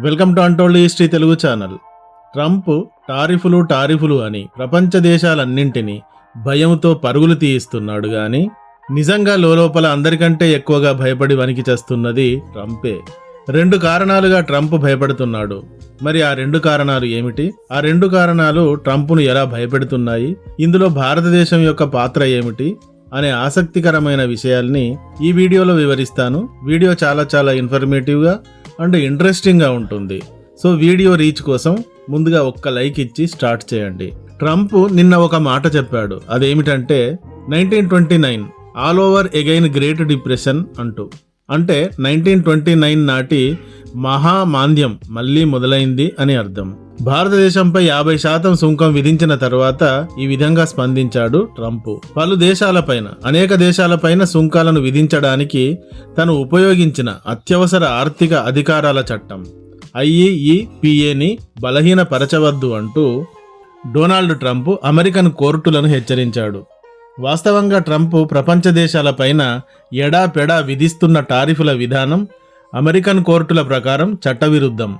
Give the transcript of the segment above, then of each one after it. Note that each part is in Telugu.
Welcome to untold history Telugu channel. Trump టారిఫులు టారిఫులు అని ప్రపంచ దేశాలన్నింటినీ భయంతో పరుగులు తీయిస్తున్నాడు గాని నిజంగా లోపల అందరికంటే ఎక్కువగా భయపడి వణికి చేస్తున్నది ట్రంపే. రెండు కారణాలుగా ట్రంప్ భయపడుతున్నాడు. మరి ఆ రెండు కారణాలు ఏమిటి? ఆ రెండు కారణాలు ట్రంప్ను ఎలా భయపెడుతున్నాయి? ఇందులో భారతదేశం యొక్క పాత్ర ఏమిటి? అనే ఆసక్తికరమైన విషయాల్ని ఈ వీడియోలో వివరిస్తాను. వీడియో చాలా చాలా ఇన్ఫర్మేటివ్గా అండ్ ఇంట్రెస్టింగ్గా ఉంటుంది. సో వీడియో రీచ్ కోసం ముందుగా ఒక్క లైక్ ఇచ్చి స్టార్ట్ చేయండి. ట్రంప్ నిన్న ఒక మాట చెప్పాడు. అదేమిటంటే nineteen twenty nine all over again great depression అంటూ. అంటే నైన్టీన్ ట్వంటీ నైన్ నాటి మహామాంద్యం మళ్ళీ మొదలైంది అని అర్థం. భారతదేశంపై యాభై శాతం సుంకం విధించిన తర్వాత ఈ విధంగా స్పందించాడు ట్రంప్. పలు దేశాలపైన అనేక దేశాలపైన సుంకాలను విధించడానికి తను ఉపయోగించిన అత్యవసర ఆర్థిక అధికారాల చట్టం ఐఈఈపిఏని బలహీనపరచవద్దు అంటూ డొనాల్డ్ ట్రంప్ అమెరికన్ కోర్టులను హెచ్చరించాడు. వాస్తవంగా ట్రంప్ ప్రపంచ దేశాలపైన ఎడాపెడా విధిస్తున్న టారిఫుల విధానం అమెరికన్ కోర్టుల ప్రకారం చట్టవిరుద్ధం.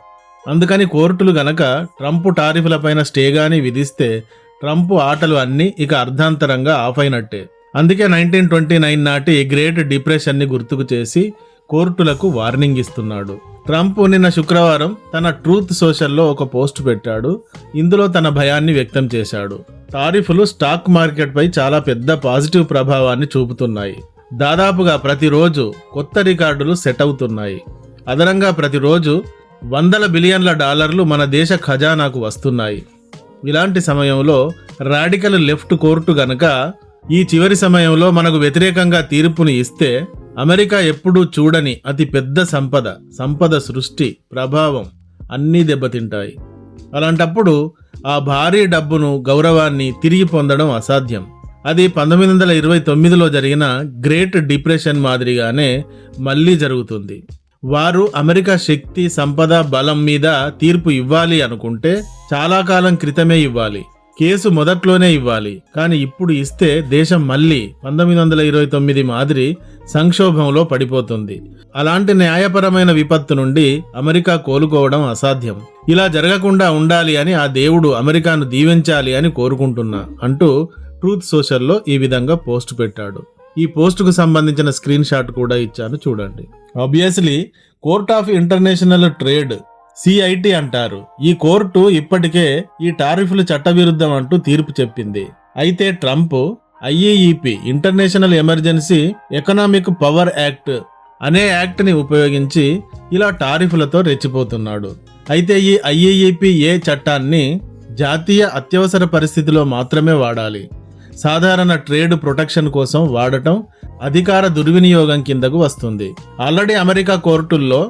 అందుకని కోర్టులు గనక ట్రంప్ టారిఫ్లపైన స్టే గాని విధిస్తే ట్రంప్ ఆటలు అన్నీ ఇక అర్ధాంతరంగా ఆఫ్ అయినట్టే అందుకే నైన్టీన్ ట్వంటీ నైన్ నాటి గ్రేట్ డిప్రెషన్ని గుర్తుకు చేసి కోర్టులకు వార్నింగ్ ఇస్తున్నాడు. ట్రంప్ నిన్న శుక్రవారం తన ట్రూత్ సోషల్లో ఒక పోస్ట్ పెట్టాడు. ఇందులో తన భయాన్ని వ్యక్తం చేశాడు. టారిఫ్లు స్టాక్ మార్కెట్పై చాలా పెద్ద పాజిటివ్ ప్రభావాన్ని చూపుతున్నాయి. దాదాపుగా ప్రతిరోజు కొత్త రికార్డులు సెట్ అవుతున్నాయి. అదనంగా ప్రతిరోజు వందల బిలియన్ల డాలర్లు మన దేశ ఖజానాకు వస్తున్నాయి. ఇలాంటి సమయంలో రాడికల్ లెఫ్ట్ కోర్టు గనక ఈ చివరి సమయంలో మనకు వ్యతిరేకంగా తీర్పుని ఇస్తే అమెరికా ఎప్పుడూ చూడని అతి పెద్ద సంపద సంపద సృష్టి ప్రభావం అన్నీ దెబ్బతింటాయి. అలాంటప్పుడు ఆ భారీ డబ్బును గౌరవాన్ని తిరిగి పొందడం అసాధ్యం. అది పంతొమ్మిది వందల ఇరవై తొమ్మిదిలో జరిగిన గ్రేట్ డిప్రెషన్ మాదిరిగానే మళ్ళీ జరుగుతుంది. వారు అమెరికా శక్తి సంపద బలం మీద తీర్పు ఇవ్వాలి అనుకుంటే చాలా కాలం క్రితమే ఇవ్వాలి. కేసు మొదట్లోనే ఇవ్వాలి. కానీ ఇప్పుడు ఇస్తే దేశం మళ్ళీ పంతొమ్మిది వందల ఇరవై తొమ్మిది మాదిరి సంక్షోభంలో పడిపోతుంది. అలాంటి న్యాయపరమైన విపత్తు నుండి అమెరికా కోలుకోవడం అసాధ్యం. ఇలా జరగకుండా ఉండాలి అని ఆ దేవుడు అమెరికాను దీవించాలి అని కోరుకుంటున్నా అంటూ ట్రూత్ సోషల్లో ఈ విధంగా పోస్ట్ పెట్టాడు. ఈ పోస్టుకు సంబంధించిన స్క్రీన్ షాట్ కూడా ఇచ్చాను చూడండి. Obviously court of international trade CIT అంటారు. ఈ కోర్టు ఇప్పటికే ఈ టారిఫ్లు చట్టవిరుద్ధం అంటూ తీర్పు చెప్పింది. అయితే Trump I A E P international emergency economic power act అనే యాక్ట్ని ఉపయోగించి ఇలా టారిఫ్లతో రెచ్చిపోతున్నాడు. అయితే ఈ ఐఏఈపి ఏ చట్టాన్ని జాతీయ అత్యవసర పరిస్థితిలో మాత్రమే వాడాలి. సాధారణ ట్రేడ్ ప్రొటెక్షన్ కోసం వాడటం అధికార దుర్వినియోగం కిందకు వస్తుంది. ఆల్రెడీ అమెరికా కోర్టుల్లో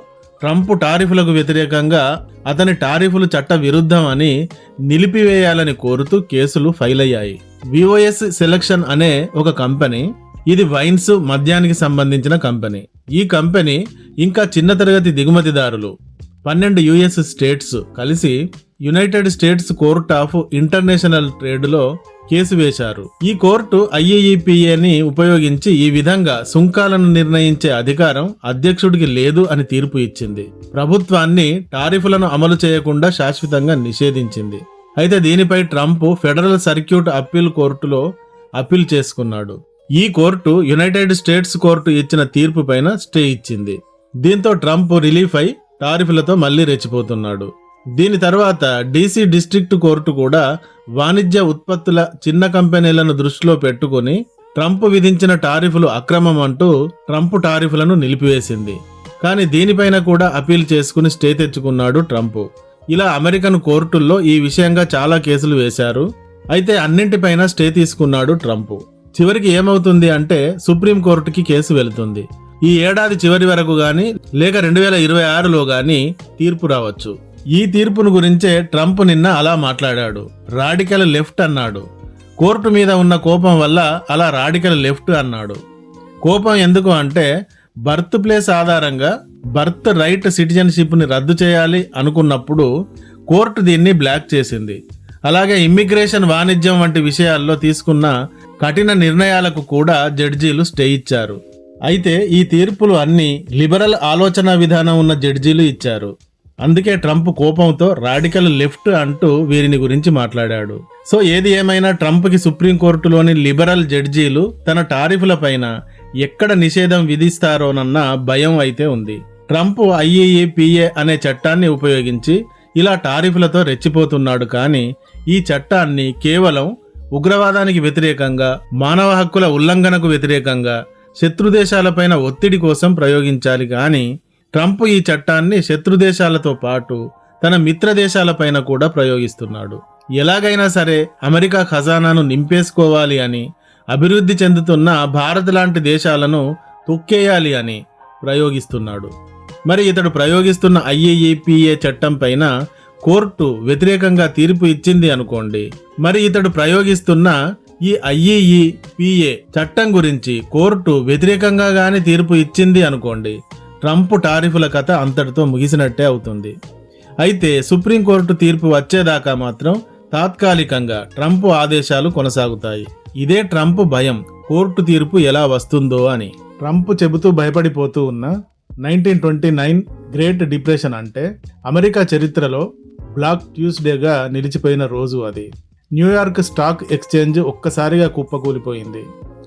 ట్రంప్ టారిఫ్లకు వ్యతిరేకంగా అతని టారిఫ్లు చట్ట విరుద్ధం అని నిలిపివేయాలని కోరుతూ కేసులు ఫైల్ అయ్యాయి. విఓఎస్ సెలక్షన్ అనే ఒక కంపెనీ ఇది వైన్స్ మద్యానికి సంబంధించిన కంపెనీ. ఈ కంపెనీ ఇంకా చిన్న తరగతి దిగుమతిదారులు. పన్నెండు యుఎస్ స్టేట్స్ కలిసి United States court of international ట్రేడ్లో case వేశారు. ఈ కోర్టు ఐఏఈపిఏని ఉపయోగించి ఈ విధంగా సుంకాలను నిర్ణయించే అధికారం అధ్యక్షుడికి లేదు అని తీర్పు ఇచ్చింది. ప్రభుత్వాన్ని టారిఫులను అమలు చేయకుండా శాశ్వతంగా నిషేధించింది. అయితే దీనిపై ట్రంప్ ఫెడరల్ సర్క్యూట్ అప్పీల్ కోర్టులో అప్పీల్ చేసుకున్నాడు. ఈ కోర్టు యునైటెడ్ స్టేట్స్ కోర్టు ఇచ్చిన తీర్పు పైన స్టే ఇచ్చింది. దీంతో ట్రంప్ రిలీఫ్ అయి టారిఫ్లతో మళ్ళీ రెచ్చిపోతున్నాడు. దీని తర్వాత డీసీ డిస్ట్రిక్ట్ కోర్టు కూడా వాణిజ్య ఉత్పత్తుల చిన్న కంపెనీలను దృష్టిలో పెట్టుకుని ట్రంప్ విధించిన టారిఫ్లు అక్రమం అంటూ ట్రంప్ టారిఫ్లను నిలిపివేసింది. కానీ దీనిపైన కూడా అపీల్ చేసుకుని స్టే తెచ్చుకున్నాడు ట్రంప్. ఇలా అమెరికన్ కోర్టుల్లో ఈ విషయంగా చాలా కేసులు వేశారు. అయితే అన్నింటిపైన స్టే తీసుకున్నాడు ట్రంప్. చివరికి ఏమవుతుంది అంటే సుప్రీం కోర్టుకి కేసు వెళుతుంది. ఈ ఏడాది చివరి వరకు గాని లేక రెండు వేల ఇరవై ఆరులో గాని తీర్పు రావచ్చు. ఈ తీర్పును గురించే ట్రంప్ నిన్న అలా మాట్లాడాడు. రాడికల్ లెఫ్ట్ అన్నాడు. కోర్టు మీద ఉన్న కోపం వల్ల అలా రాడికల్ లెఫ్ట్ అన్నాడు. కోపం ఎందుకు అంటే బర్త్ ప్లేస్ ఆధారంగా బర్త్ రైట్ సిటిజన్షిప్ని రద్దు చేయాలి అనుకున్నప్పుడు కోర్టు దీన్ని బ్లాక్ చేసింది. అలాగే ఇమ్మిగ్రేషన్ వాణిజ్యం వంటి విషయాల్లో తీసుకున్న కఠిన నిర్ణయాలకు కూడా జడ్జీలు స్టే ఇచ్చారు. అయితే ఈ తీర్పులు అన్ని లిబరల్ ఆలోచన విధానం ఉన్న జడ్జీలు ఇచ్చారు. అందుకే ట్రంప్ కోపంతో రాడికల్ లెఫ్ట్ అంటూ వీరిని గురించి మాట్లాడాడు. సో ఏది ఏమైనా ట్రంప్కి సుప్రీంకోర్టులోని లిబరల్ జడ్జీలు తన టారిఫ్లపైన ఎక్కడ నిషేధం విధిస్తారోనన్న భయం అయితే ఉంది. ట్రంప్ ఐఏఏపిఏ అనే చట్టాన్ని ఉపయోగించి ఇలా టారిఫులతో రెచ్చిపోతున్నాడు కానీ ఈ చట్టాన్ని కేవలం ఉగ్రవాదానికి వ్యతిరేకంగా మానవ హక్కుల ఉల్లంఘనకు వ్యతిరేకంగా శత్రు దేశాలపైన ఒత్తిడి కోసం ప్రయోగించాలి కానీ ట్రంప్ ఈ చట్టాన్ని శత్రు దేశాలతో పాటు తన మిత్ర దేశాలపైన కూడా ప్రయోగిస్తున్నాడు. ఎలాగైనా సరే అమెరికా ఖజానాను నింపేసుకోవాలి అని అభివృద్ధి చెందుతున్న భారత్ లాంటి దేశాలను తొక్కేయాలి అని ప్రయోగిస్తున్నాడు. మరి ఇతడు ప్రయోగిస్తున్న ఐఏఈపిఏ చట్టం పైన కోర్టు వ్యతిరేకంగా తీర్పు ఇచ్చింది అనుకోండి. మరి ఇతడు ప్రయోగిస్తున్న ఈ ఐఈఈపిఏ చట్టం గురించి కోర్టు వ్యతిరేకంగా గాని తీర్పు ఇచ్చింది అనుకోండి. ట్రంప్ టారిఫుల కథ అంతటితో ముగిసినట్టే అవుతుంది. అయితే సుప్రీంకోర్టు తీర్పు వచ్చేదాకా మాత్రం తాత్కాలికంగా ట్రంప్ ఆదేశాలు కొనసాగుతాయి. ఇదే ట్రంప్ భయం కోర్టు తీర్పు ఎలా వస్తుందో అని. ట్రంప్ చెబుతూ భయపడిపోతూ ఉన్న nineteen twenty nine great depression అంటే అమెరికా చరిత్రలో బ్లాక్ ట్యూస్డేగా నిలిచిపోయిన రోజు అది. న్యూయార్క్ స్టాక్ ఎక్స్చేంజ్ ఒక్కసారిగా కుప్పకూలిపోయింది.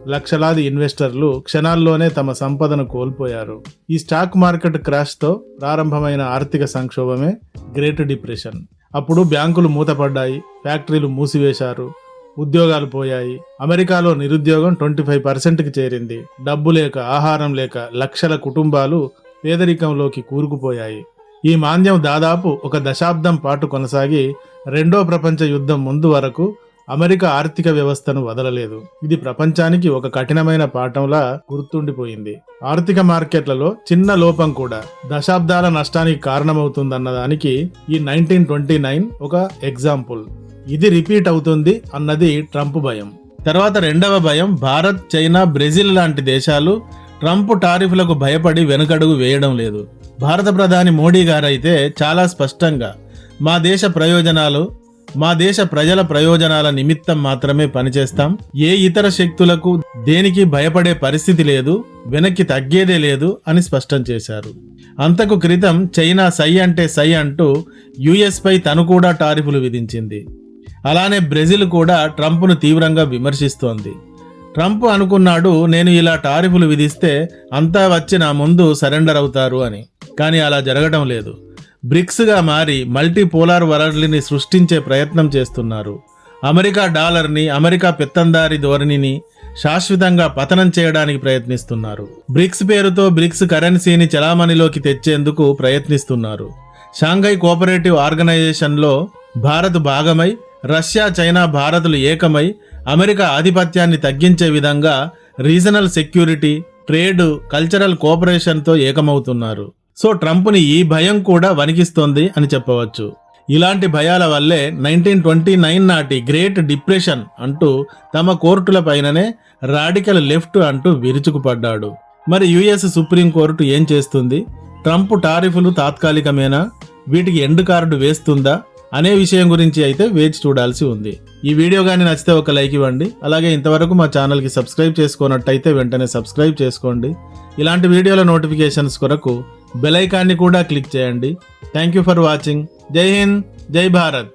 లక్షలాది ఇన్వెస్టర్లు క్షణాల్లోనే తమ సంపదను కోల్పోయారు. ఈ స్టాక్ మార్కెట్ క్రాష్తో ప్రారంభమైన ఆర్థిక సంక్షోభమే గ్రేట్ డిప్రెషన్. అప్పుడు బ్యాంకులు మూతపడ్డాయి ఫ్యాక్టరీలు మూసివేశారు ఉద్యోగాలు పోయాయి. అమెరికాలో నిరుద్యోగం ట్వంటీ ఫైవ్ పర్సెంట్కి చేరింది. డబ్బు లేక ఆహారం లేక లక్షల కుటుంబాలు పేదరికంలోకి కూరుకుపోయాయి. ఈ మాంద్యం దాదాపు ఒక దశాబ్దం పాటు కొనసాగి రెండో ప్రపంచ యుద్ధం ముందు వరకు అమెరికా ఆర్థిక వ్యవస్థను వదలలేదు. ఇది ప్రపంచానికి ఒక కఠినమైన పాఠంలా గుర్తుండిపోయింది. ఆర్థిక మార్కెట్లలో చిన్న లోపం కూడా దశాబ్దాల నష్టానికి కారణమవుతుందన్న దానికి ఈ నైన్టీన్ ట్వంటీ నైన్ ఒక ఎగ్జాంపుల్. ఇది రిపీట్ అవుతుంది అన్నది ట్రంప్ భయం. తర్వాత రెండవ భయం భారత్ చైనా బ్రెజిల్ లాంటి దేశాలు ట్రంప్ టారిఫ్లకు భయపడి వెనుకడుగు వేయడం లేదు. భారత ప్రధాని మోడీ గారైతే చాలా స్పష్టంగా మా దేశ ప్రయోజనాలు మా దేశ ప్రజల ప్రయోజనాల నిమిత్తం మాత్రమే పనిచేస్తాం. ఏ ఇతర శక్తులకు దేనికి భయపడే పరిస్థితి లేదు వెనక్కి తగ్గేదే లేదు అని స్పష్టం చేశారు. అంతకు క్రితం చైనా సై అంటే సై అంటూ యుఎస్ పై తను కూడా టారిఫులు విధించింది. అలానే బ్రెజిల్ కూడా ట్రంప్ను తీవ్రంగా విమర్శిస్తోంది. ట్రంప్ అనుకున్నాడు నేను ఇలా టారిఫులు విధిస్తే అంతా వచ్చి నా ముందు సరెండర్ అవుతారు అని. కానీ అలా జరగడం లేదు. బ్రిక్స్గా మారి మల్టీపోలార్ వరల్డ్ని సృష్టించే ప్రయత్నం చేస్తున్నారు. అమెరికా డాలర్ని అమెరికా పెత్తందారి ధోరణిని శాశ్వతంగా పతనం చేయడానికి ప్రయత్నిస్తున్నారు. బ్రిక్స్ పేరుతో బ్రిక్స్ కరెన్సీని చలామణిలోకి తెచ్చేందుకు ప్రయత్నిస్తున్నారు. షాంఘై కోఆపరేటివ్ ఆర్గనైజేషన్లో భారత్ భాగమై రష్యా చైనా భారత్లు ఏకమై అమెరికా ఆధిపత్యాన్ని తగ్గించే విధంగా రీజనల్ సెక్యూరిటీ ట్రేడ్ కల్చరల్ కోఆపరేషన్తో ఏకమవుతున్నారు. సో ట్రంప్ని ఈ భయం కూడా వణికిస్తోంది అని చెప్పవచ్చు. ఇలాంటి భయాల వల్లే నైన్టీన్ ట్వంటీ నైన్ నాటి గ్రేట్ డిప్రెషన్ అంటూ తమ కోర్టుల పైననే రాడికల్ లెఫ్ట్ అంటూ విరుచుకుపడ్డాడు. మరి యుఎస్ సుప్రీంకోర్టు ఏం చేస్తుంది? ట్రంప్ టారిఫులు తాత్కాలికమేనా? వీటికి ఎండ్ కార్డు వేస్తుందా? అనే విషయం గురించి అయితే వేచి చూడాల్సి ఉంది. ఈ వీడియో కానీ నచ్చితే ఒక లైక్ ఇవ్వండి. అలాగే ఇంతవరకు మా ఛానల్కి సబ్స్క్రైబ్ చేసుకున్నట్టయితే వెంటనే సబ్స్క్రైబ్ చేసుకోండి. ఇలాంటి వీడియోల నోటిఫికేషన్స్ కొరకు బెలైకాన్ని కూడా క్లిక్ చేయండి. థ్యాంక్ యూ ఫర్ వాచింగ్ జై హింద్ జై భారత్.